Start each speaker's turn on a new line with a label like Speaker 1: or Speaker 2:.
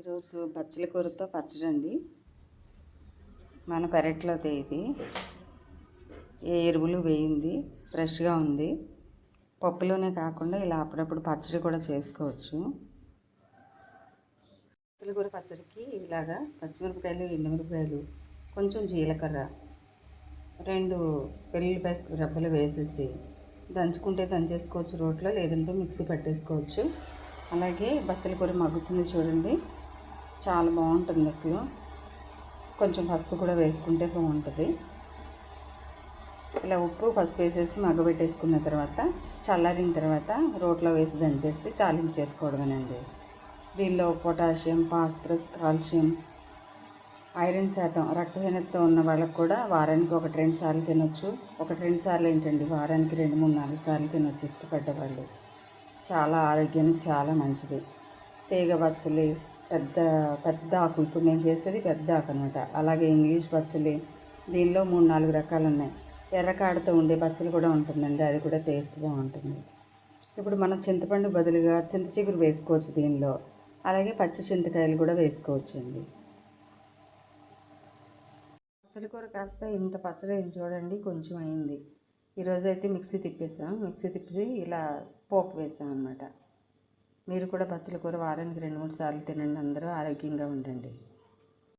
Speaker 1: ఈరోజు బచ్చల కూరతో పచ్చడి అండి మన పెరట్లో ఇది. ఏ ఎరువులు వేయింది ఫ్రెష్గా ఉంది. పప్పులోనే కాకుండా ఇలా అప్పుడప్పుడు పచ్చడి కూడా చేసుకోవచ్చు. బచ్చల కూర పచ్చడికి ఇలాగా పచ్చిమిరపకాయలు ఎండుమిరపకాయలు కొంచెం జీలకర్ర రెండు వెల్లుల్లిపాయ రెబ్బలు వేసేసి దంచుకుంటే దంచేసుకోవచ్చు రోట్లో లేదంటే మిక్సీ పట్టేసుకోవచ్చు. అలాగే బచ్చల కూర మగ్గుతుంది చూడండి. చాలా బాగుంటుంది అసలు. కొంచెం పసుపు కూడా వేసుకుంటే బాగుంటుంది. ఇలా ఉప్పు పసుపు వేసేసి మగ్గబెట్టేసుకున్న తర్వాత చల్లారిన తర్వాత రోట్లో వేసి దంచేసి తాలింపు చేసుకోవడమేనండి. దీనిలో పొటాషియం ఫాస్ఫరస్ కాల్షియం ఐరన్ శాతం రక్తహీనతతో ఉన్న వాళ్ళకు కూడా వారానికి ఒకటి రెండు సార్లు తినొచ్చు. ఒకటి రెండు సార్లు ఏంటండి? వారానికి రెండు మూడు నాలుగు సార్లు తినొచ్చు ఇష్టపడ్డవాళ్ళు. చాలా ఆరోగ్యానికి చాలా మంచిది. తీగ బచ్చలి పెద్ద పెద్ద ఆకు ఇప్పుడు నేను చేసేది పెద్ద ఆకు అనమాట అలాగే ఇంగ్లీష్ బచ్చలి దీనిలో మూడు నాలుగు రకాలు ఉన్నాయి ఎర్రకాడతో ఉండే పచ్చలు కూడా ఉంటుందండి అది కూడా టేస్ట్ బాగుంటుంది ఇప్పుడు మనం చింతపండు బదులుగా చింత చిగురు వేసుకోవచ్చు దీనిలో. అలాగే పచ్చి చింతకాయలు కూడా వేసుకోవచ్చు అండి పచ్చడి కూర కాస్త ఇంత పచ్చడి చూడండి కొంచెం అయింది. ఈరోజు అయితే మిక్సీ తిప్పేసాం. మిక్సీ తిప్పి ఇలా పోపు వేసాం అనమాట మీరు కూడా పచ్చడి కూర వారానికి రెండు మూడు సార్లు తినండి. అందరూ ఆరోగ్యంగా ఉండండి.